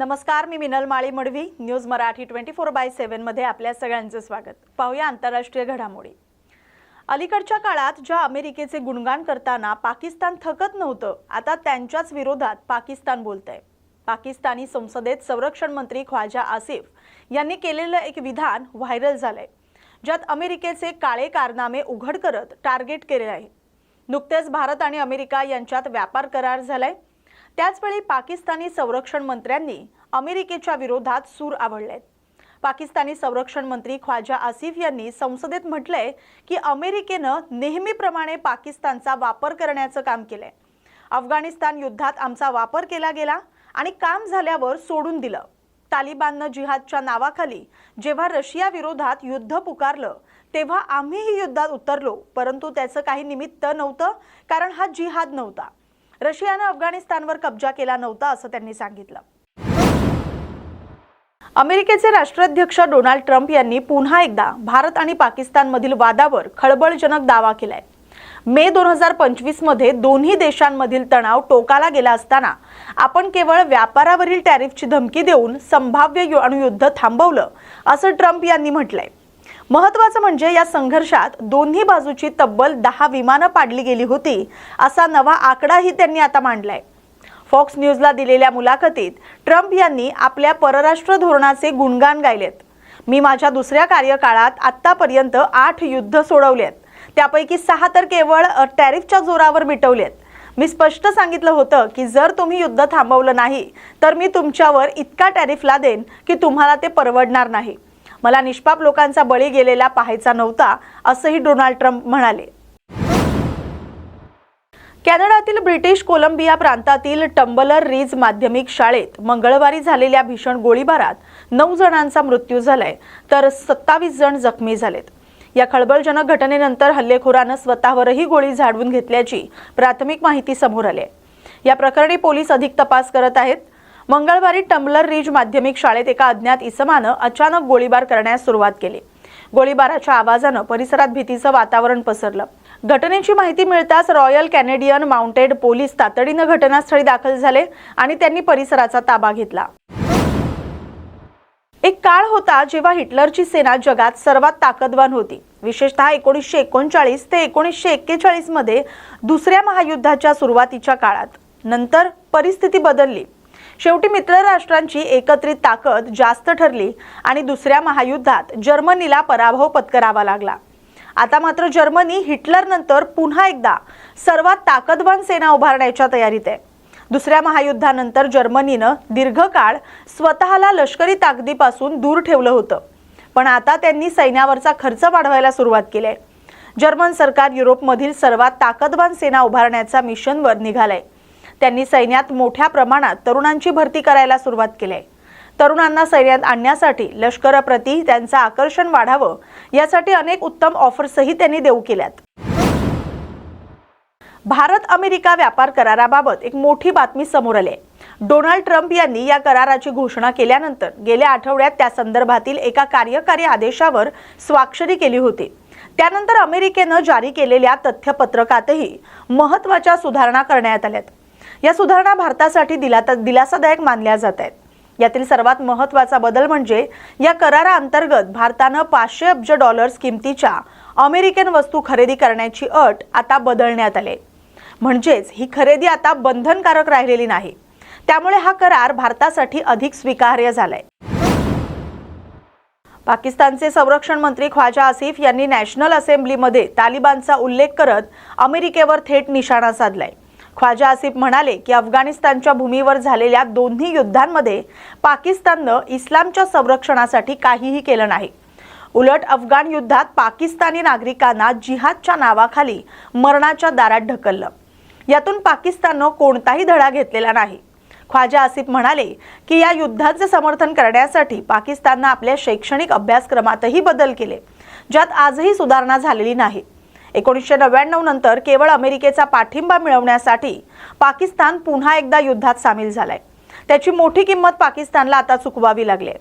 नमस्कार मी Minal Mali Madvi. News Marathi twenty four by सेव्हनमध्ये आपल्या सगळ्यांचं स्वागत. पाहूया आंतरराष्ट्रीय घडामोडी. अलीकडच्या काळात ज्या अमेरिकेचे गुणगान करताना पाकिस्तान थकत नव्हतं आता त्यांच्याच विरोधात पाकिस्तान बोलतंय. पाकिस्तानी संसदेत संरक्षण मंत्री ख्वाजा आसिफ यांनी केलेलं एक विधान व्हायरल झालंय ज्यात अमेरिकेचे काळे कारनामे उघड करत टार्गेट केले आहे. नुकतेच भारत आणि अमेरिका यांच्यात व्यापार करार झालाय. त्याचवेळी पाकिस्तानी संरक्षण मंत्र्यांनी अमेरिकेच्या विरोधात सूर आवडलेत. पाकिस्तानी संरक्षण मंत्री ख्वाजा आसिफ यांनी संसदेत म्हटलंय की अमेरिकेनं नेहमीप्रमाणे पाकिस्तानचा वापर करण्याचं काम केलंय. अफगाणिस्तान युद्धात आमचा वापर केला गेला आणि काम झाल्यावर सोडून दिलं. तालिबाननं जिहादच्या नावाखाली जेव्हा रशिया विरोधात युद्ध पुकारलं तेव्हा आम्हीही युद्धात उतरलो परंतु त्याचं काही निमित्त नव्हतं कारण हा जिहाद नव्हता. रशियानं अफगाणिस्तानवर कब्जा केला नव्हता असं त्यांनी सांगितलं. अमेरिकेचे राष्ट्राध्यक्ष डोनाल्ड ट्रम्प यांनी पुन्हा एकदा भारत आणि पाकिस्तानमधील वादावर खळबळजनक दावा केलाय. मे दोन हजार पंचवीसमध्ये दोन्ही देशांमधील तणाव टोकाला गेला असताना आपण केवळ व्यापारावरील टॅरिफची धमकी देऊन संभाव्य अणुयुद्ध थांबवलं असं ट्रम्प यांनी म्हटलंय. महत्वाचं म्हणजे या संघर्षात दोन्ही बाजूची तब्बल दहा विमानं पाडली गेली होती असा नवा आकडाही त्यांनी आता मांडलाय. फॉक्स न्यूजला दिलेल्या मुलाखतीत ट्रम्प यांनी आपल्या परराष्ट्र धोरणाचे गुणगान गायलेत. मी माझ्या दुसऱ्या कार्यकाळात आत्तापर्यंत आठ युद्ध सोडवलेत. त्यापैकी सहा तर केवळ टॅरिफच्या जोरावर मिटवलेत. मी स्पष्ट सांगितलं होतं की जर तुम्ही युद्ध थांबवलं नाही तर मी तुमच्यावर इतका टॅरिफ लादेन की तुम्हाला ते परवडणार नाही. मला निष्पाप लोकांचा बळी गेलेला पाहायचा नव्हता असंही डोनाल्ड ट्रम्प म्हणाले. कॅनडातील ब्रिटिश कोलंबिया प्रांतातील टंबलर रीज माध्यमिक शाळेत मंगळवारी झालेल्या भीषण गोळीबारात नऊ जणांचा मृत्यू झालाय तर सत्तावीस जण जखमी झालेत. या खळबळजनक घटनेनंतर हल्लेखोरानं स्वतःवरही गोळी झाडवून घेतल्याची प्राथमिक माहिती समोर आली आहे. या प्रकरणी पोलीस अधिक तपास करत आहेत. मंगळवारी टंबलर रिज माध्यमिक शाळेत एका अज्ञात इसमानं अचानक गोळीबार करण्यास सुरुवात केली. गोळीबाराच्या आवाजानं परिसरात भीतीचं वातावरण पसरलं. घटनेची माहिती मिळताच रॉयल कॅनेडियन माउंटेड पोलीस तातडीनं घटनास्थळी दाखल झाले आणि त्यांनी परिसराचा ताबा घेतला. एक काळ होता जेव्हा हिटलरची सेना जगात सर्वात ताकदवान होती. विशेषतः एकोणीसशे एकोणचाळीस ते एकोणीसशे एक्केचाळीसमध्ये दुसऱ्या महायुद्धाच्या सुरुवातीच्या काळात. नंतर परिस्थिती बदलली. शेवटी मित्रराष्ट्रांची एकत्रित ताकद जास्त ठरली आणि दुसऱ्या महायुद्धात जर्मनीला पराभव पत्करावा लागला. आता मात्र जर्मनी हिटलरनंतर पुन्हा एकदा सर्वात ताकदवान सेना उभारण्याच्या तयारीत आहे. दुसऱ्या महायुद्धानंतर जर्मनीनं दीर्घकाळ स्वतःला लष्करी ताकदीपासून दूर ठेवलं होतं. पण आता त्यांनी सैन्यावरचा खर्च वाढवायला सुरुवात केली आहे. जर्मन सरकार युरोपमधील सर्वात ताकदवान सेना उभारण्याचा मिशनवर निघालंय. त्यांनी सैन्यात मोठ्या प्रमाणात तरुणांची भरती करायला सुरुवात केली आहे. तरुणांना सैन्यात आणण्यासाठी लष्कराप्रती त्यांचं आकर्षण वाढावं यासाठी अनेक उत्तम ऑफर्सही त्यांनी देऊ केल्यात. भारत अमेरिका व्यापार कराराबाबत एक मोठी बातमी समोर आली आहे. डोनाल्ड ट्रम्प यांनी या कराराची घोषणा केल्यानंतर गेल्या आठवड्यात त्या संदर्भातील एका कार्यकारी आदेशावर स्वाक्षरी केली होती. त्यानंतर अमेरिकेनं जारी केलेल्या तथ्यपत्रकातही महत्त्वाच्या सुधारणा करण्यात आल्यात. या सुधारणा भारतासाठी दिला दिलासादायक मानल्या जात आहेत. यातील सर्वात महत्त्वाचा बदल म्हणजे या कराराअंतर्गत भारतानं पाचशे अब्ज डॉलर्स किमतीच्या अमेरिकन वस्तू खरेदी करण्याची अट आता बदलण्यात आली. म्हणजेच ही खरेदी आता बंधनकारक राहिलेली नाही. त्यामुळे हा करार भारतासाठी अधिक स्वीकार्य झालाय. पाकिस्तानचे संरक्षण मंत्री ख्वाजा आसिफ यांनी नॅशनल असेंब्लीमध्ये तालिबानचा उल्लेख करत अमेरिकेवर थेट निशाणा साधलाय. ख्वाजा आसिफ म्हणाले की अफगाणिस्तानच्या भूमीवर झालेल्या दोन्ही युद्धांमध्ये पाकिस्ताननं इस्लामच्या संरक्षणासाठी काहीही केलं नाही. उलट अफगाण युद्धात पाकिस्तानी नागरिकांना जिहादच्या नावाखाली मरणाच्या दारात ढकललं. यातून पाकिस्ताननं कोणताही धडा घेतलेला नाही. ख्वाजा आसिफ म्हणाले की या युद्धाचे समर्थन करण्यासाठी पाकिस्ताननं आपल्या शैक्षणिक अभ्यासक्रमातही बदल केले ज्यात आजही सुधारणा झालेली नाही. एकोणीसशे नव्याण्णव नंतर केवळ अमेरिकेचा पाठिंबा मिळवण्यासाठी पाकिस्तान पुन्हा एकदा युद्धात सामील झालाय. त्याची मोठी किंमत पाकिस्तानला आता चुकवावी लागली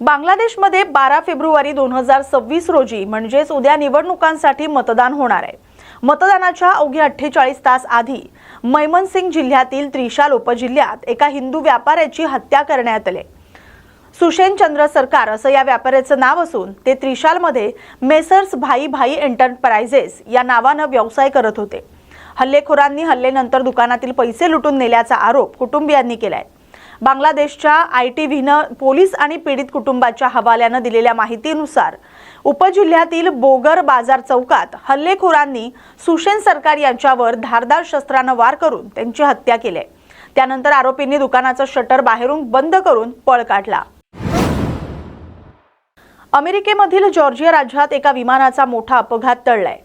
बांगलादेशमध्ये बारा फेब्रुवारी दोन हजार सव्वीस रोजी म्हणजेच उद्या निवडणुकांसाठी मतदान होणार आहे. मतदानाच्या अवघ्या अठ्ठेचाळीस तास आधी मैमनसिंग जिल्ह्यातील त्रिशाल उपजिल्ह्यात एका हिंदू व्यापाऱ्याची हत्या करण्यात आली सुशेन चंद्र सरकार असं या व्यापाऱ्याचं नाव असून ते त्रिशालमध्ये मेसर्स भाई भाई एंटरप्राइजेस या नावानं व्यवसाय करत होते. हल्लेखोरांनी हल्लेनंतर दुकानातील पैसे लुटून नेल्याचा आरोप कुटुंबियांनी केलाय. बांगलादेशच्या आय टी व्हीनं पोलीस आणि पीडित कुटुंबाच्या हवाल्यानं दिलेल्या माहितीनुसार उपजिल्ह्यातील बोगर बाजार चौकात हल्लेखोरांनी सुशेन सरकार यांच्यावर धारदार शस्त्रानं वार करून त्यांची हत्या केली त्यानंतर आरोपींनी दुकानाचं शटर बाहेरून बंद करून पळ काढला. अमेरिकेमधील जॉर्जिया राज्यात एका विमानाचा मोठा अपघात टळलाय.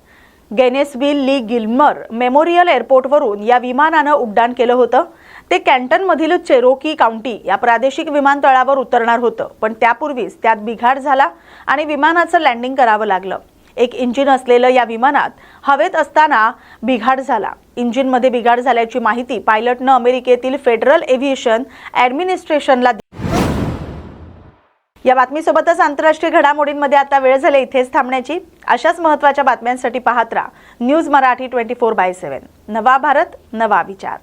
गेनेसविल ली गिल्मर मेमोरियल एअरपोर्टवरून या विमानानं उड्डाण केलं होतं. ते कॅन्टनमधील चेरोकी काउंटी या प्रादेशिक विमानतळावर उतरणार होतं पण त्यापूर्वीच त्यात बिघाड झाला आणि विमानाचं लँडिंग करावं लागलं. एक इंजिन असलेलं या विमानात हवेत असताना बिघाड झाला. इंजिनमध्ये बिघाड झाल्याची माहिती पायलटनं अमेरिकेतील फेडरल एव्हिएशन ॲडमिनिस्ट्रेशनला या बातमीसोबतच आंतरराष्ट्रीय घडामोडींमध्ये आता वेळ झाली इथेच थांबण्याची. अशाच महत्त्वाच्या बातम्यांसाठी पाहत राहा. News Marathi twenty four by seven. नवा भारत नवा विचार.